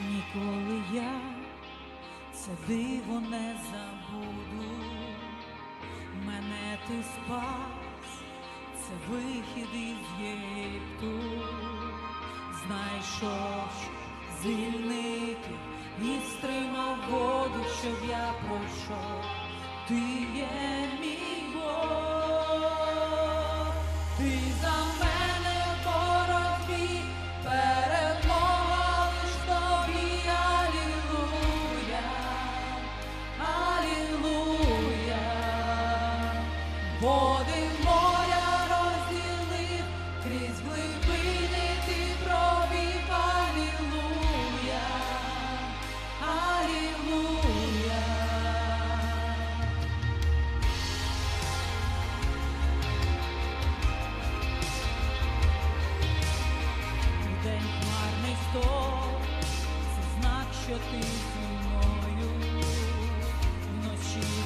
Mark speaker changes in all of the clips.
Speaker 1: Ніколи я це диво не забуду. Мене ти спас, це вихід із Єгипту. Знайшов, звільнити і стримав воду, щоб я пройшов. Ти є мій Бог, ти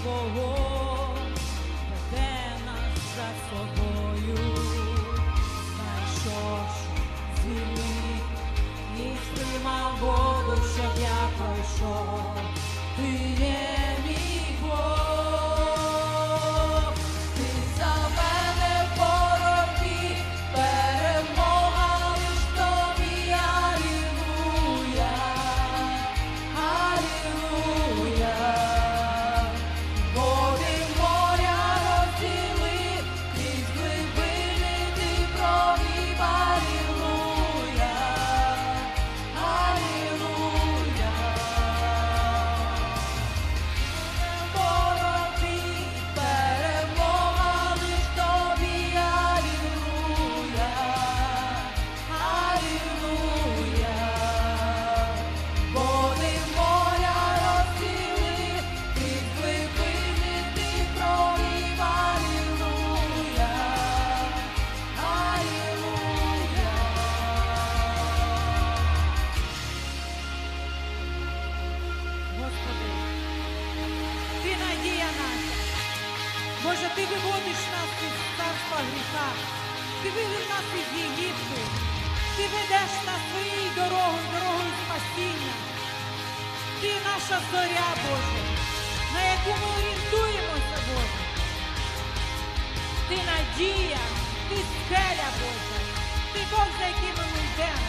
Speaker 1: for war. Боже, ти виводиш нас із царства гріха, ти вивів нас із Єгипту, ти ведеш нас своєю дорогою, дорогою спасіння. Ти наша зоря, Боже, на яку ми орієнтуємося, Боже. Ти надія, ти скеля, Боже, ти Бог, за яким ми йдемо.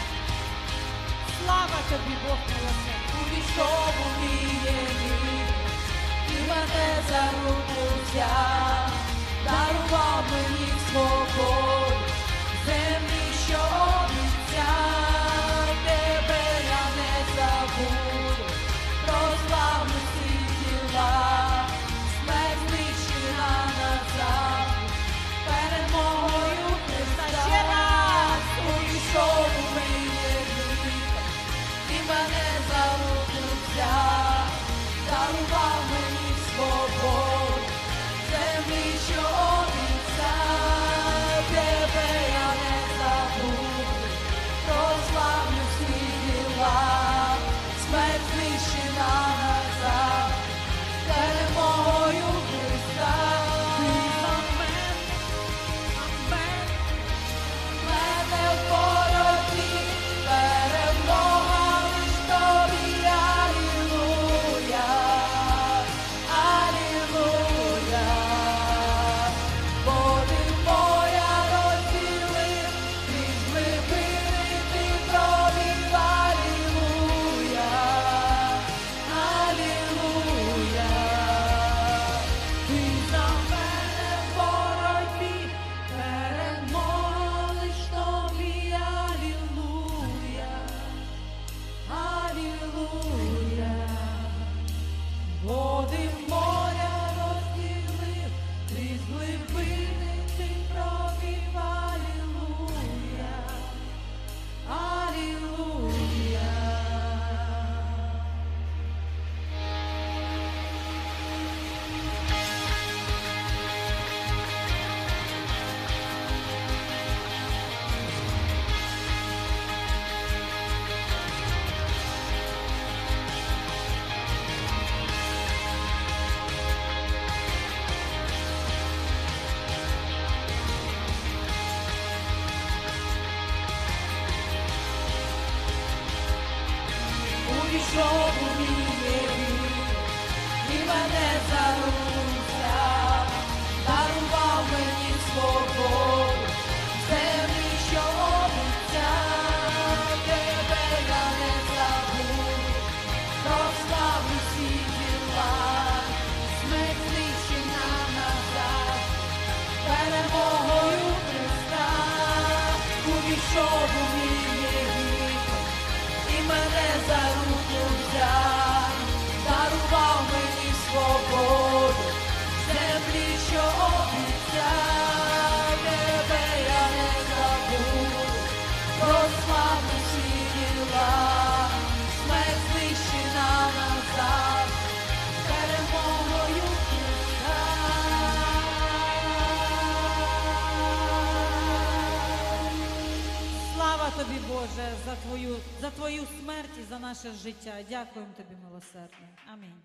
Speaker 1: Слава тобі, Бог милосердний. Увійшов у мій Єгипет, і мене за руку взяв, jogo mineiro, Viva luz. Боже, за твою, за твою смерть і за наше життя. Дякуємо тобі, милосердне. Амінь.